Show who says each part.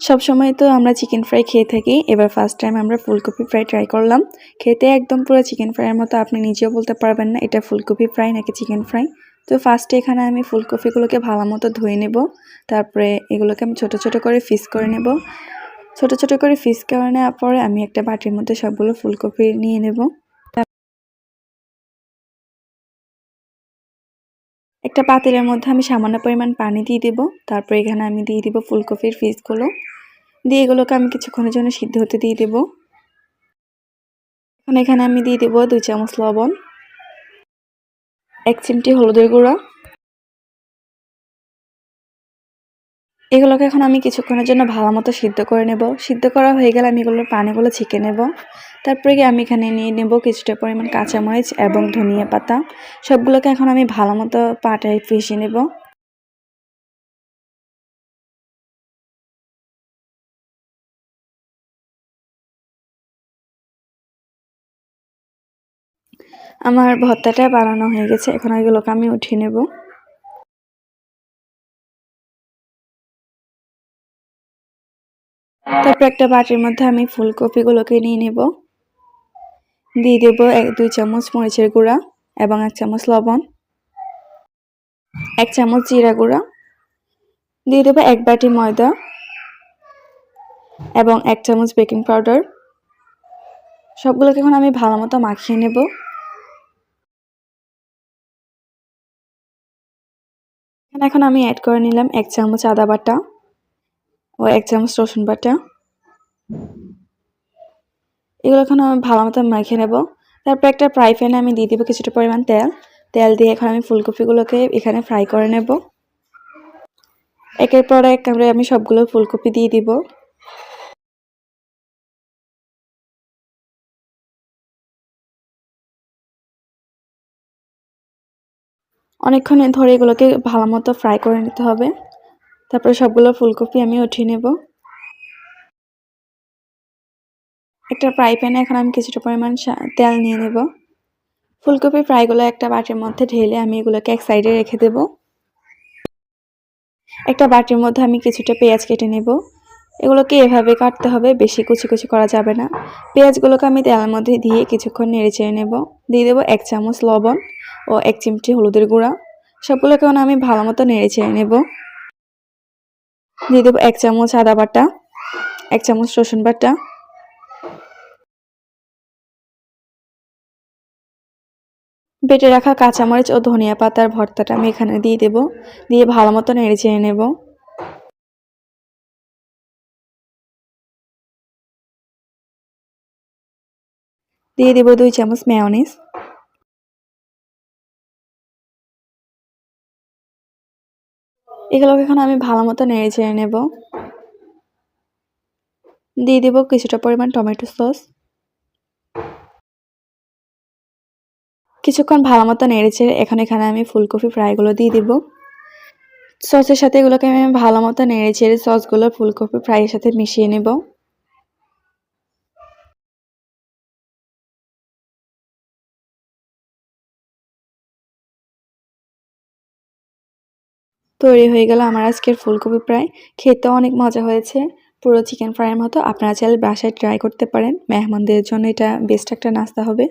Speaker 1: সবসময় তো আমরা চিকেন ফ্রাই খেয়ে থাকি। এবার ফার্স্ট টাইম আমরা ফুলকপি ফ্রাই ট্রাই করলাম। খেতে একদম পুরো চিকেন ফ্রাইয়ের মতো, আপনি নিজেও বলতে পারবেন না এটা ফুলকপি ফ্রাই নাকি চিকেন ফ্রাই তো ফার্স্টে এখানে আমি ফুলকপিগুলোকে ভালো মতো ধুয়ে নেব। তারপরে এগুলোকে আমি ছোট ছোট করে ফিস করে নেব। ছোট ছোট করে ফিস করে নেওয়ার পরে আমি একটা বাটির মধ্যে সবগুলো ফুলকপি নিয়ে নেব। একটা পাতিলের মধ্যে আমি সামান্য পরিমাণ পানি দিয়ে দেব। তারপরে এখানে আমি দিয়ে দিব ফুলকপির ফিসগুলো দিয়ে এগুলোকে আমি কিছুক্ষণের জন্য সিদ্ধ হতে দিয়ে দেব। এখন এখানে আমি দিয়ে দেব দুই চামচ লবণ, এক চিমটি হলুদের গুঁড়া। এগুলোকে এখন আমি কিছুক্ষণের জন্য ভালো মতো সিদ্ধ করে নেব। সিদ্ধ করা হয়ে গেলে আমি এগুলোর পানিগুলো ছেঁকে নেব। তারপরে কি আমি এখানে নিয়ে নেব কিছুটা পরিমাণ কাঁচামরিচ এবং ধনিয়া পাতা। সবগুলোকে এখন আমি ভালো মতো পাটায় পিষে নেব। আমার ভর্তাটা বানানো হয়ে গেছে। এখন এগুলোকে আমি উঠিয়ে নেব। তারপর একটা বাটির মধ্যে আমি ফুলকপিগুলোকে নিয়ে নেব। দিয়ে দেব এক, দুই চামচ মরিচের গুঁড়া এবং এক চামচ লবণ, এক চামচ জিরা গুঁড়া। দিয়ে দেবো এক বাটি ময়দা এবং এক চামচ বেকিং পাউডার। সবগুলোকে এখন আমি ভালো মতো মাখিয়ে নেব। এখন আমি অ্যাড করে নিলাম এক চামচ আদা বাটা ও এক চামচ রসুন বাটা। এগুলো এখন আমি ভালো মতো মেখে নেব। তারপর একটা ফ্রাই প্যানে আমি দিয়ে দেবো কিছুটা পরিমাণ তেল। তেল দিয়ে এখন আমি ফুলকপিগুলোকে এখানে ফ্রাই করে নেব। একের পর এক আমি সবগুলো ফুলকপি দিয়ে দিব। অনেকক্ষণ ধরে এগুলোকে ভালো মতো ফ্রাই করে নিতে হবে। তারপরে সবগুলো ফুলকপি আমি উঠিয়ে নেব। একটা ফ্রাই প্যানে এখন আমি কিছুটা পরিমাণ তেল নিয়ে নেব। ফুলকপি ফ্রাইগুলো একটা বাটির মধ্যে ঢেলে আমি এগুলোকে এক সাইডে রেখে দেব। একটা বাটির মধ্যে আমি কিছুটা পেঁয়াজ কেটে নেব। এগুলোকে এভাবে কাটতে হবে, বেশি কুচি কুচি করা যাবে না। পেঁয়াজগুলোকে আমি তেলের মধ্যে দিয়ে কিছুক্ষণ নেড়ে চেড়ে নেব। দিয়ে দেবো এক চামচ লবণ। ও এক চিমটি হলুদের গুঁড়া। সবগুলোকে আমি ভালো মতো নেড়ে চেড়ে নেব। দিয়ে দেবো এক চামচ আদা বাটা, এক চামচ রসুন বাটা। বেটে রাখা কাঁচামরিচ ও ধনিয়া পাতার ভর্তাটা আমি এখানে দিয়ে দেব। দিয়ে ভালো মতো নেড়ে চেড়ে নেব। দিয়ে দেব দুই চামচ মেয়নিস এগুলোকে এখন আমি ভালো মতো নেড়ে ছেড়ে নেব। দিয়ে দেব কিছুটা পরিমাণ টমেটো সস। কিছুক্ষণ ভালো মতো নেড়েছে এখন এখানে আমি ফুলকপি ফ্রাইগুলো দিয়ে দিব। সসের সাথে এগুলোকে আমি ভালো মতো নেড়ে ছেড়ে সসগুলো ফুলকপি ফ্রাইয়ের সাথে মিশিয়ে নেব। তৈরি হয়ে গেল আমার আজকের ফুলকপি ফ্রাই খেতে অনেক মজা হয়েছে। পুরো চিকেন ফ্রাইয়ের মতো আপনারা চাইলে বাসায় ট্রাই করতে পারেন। মেহমানদের জন্য এটা বেস্ট একটা নাস্তা হবে।